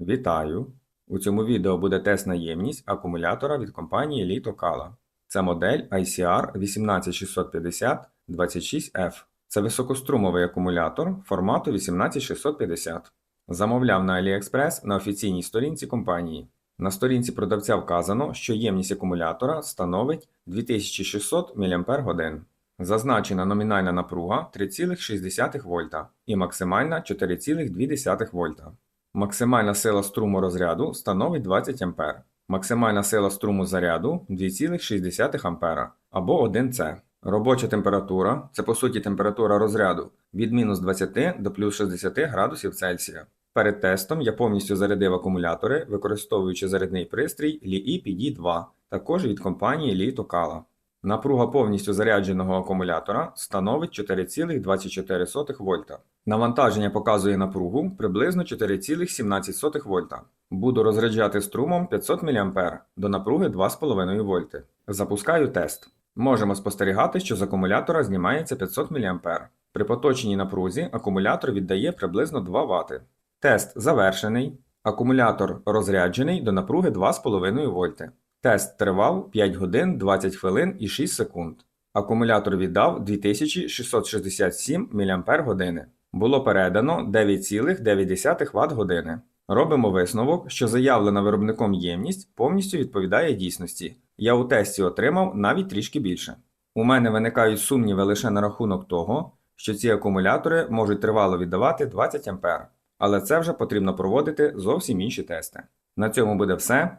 Вітаю! У цьому відео буде тест на ємність акумулятора від компанії Kala. Це модель ICR 18650 26F. Це високострумовий акумулятор формату 18650. Замовляв на AliExpress на офіційній сторінці компанії. На сторінці продавця вказано, що ємність акумулятора становить 2600 мАч. Зазначена номінальна напруга 3,6 вольта і максимальна 4,2 вольта. Максимальна сила струму розряду становить 20 А. Максимальна сила струму заряду 2,6 А або 1 С. Робоча температура це по суті температура розряду від мінус 20 до плюс 60 градусів Цельсія. Перед тестом я повністю зарядив акумулятори, використовуючи зарядний пристрій Li PD2, також від компанії Lito Kala. Напруга повністю зарядженого акумулятора становить 4,24 вольта. Навантаження показує напругу приблизно 4,17 вольта. Буду розряджати струмом 500 мА до напруги 2,5 вольти. Запускаю тест. Можемо спостерігати, що з акумулятора знімається 500 мА. При поточній напрузі акумулятор віддає приблизно 2 Вт. Тест завершений. Акумулятор розряджений до напруги 2,5 вольти. Тест тривав 5 годин 20 хвилин і 6 секунд. Акумулятор віддав 2667 мАч. Було передано 9,9 Вт години. Робимо висновок, що заявлена виробником ємність повністю відповідає дійсності. Я у тесті отримав навіть трішки більше. У мене виникають сумніви лише на рахунок того, що ці акумулятори можуть тривало віддавати 20 А. Але це вже потрібно проводити зовсім інші тести. На цьому буде все.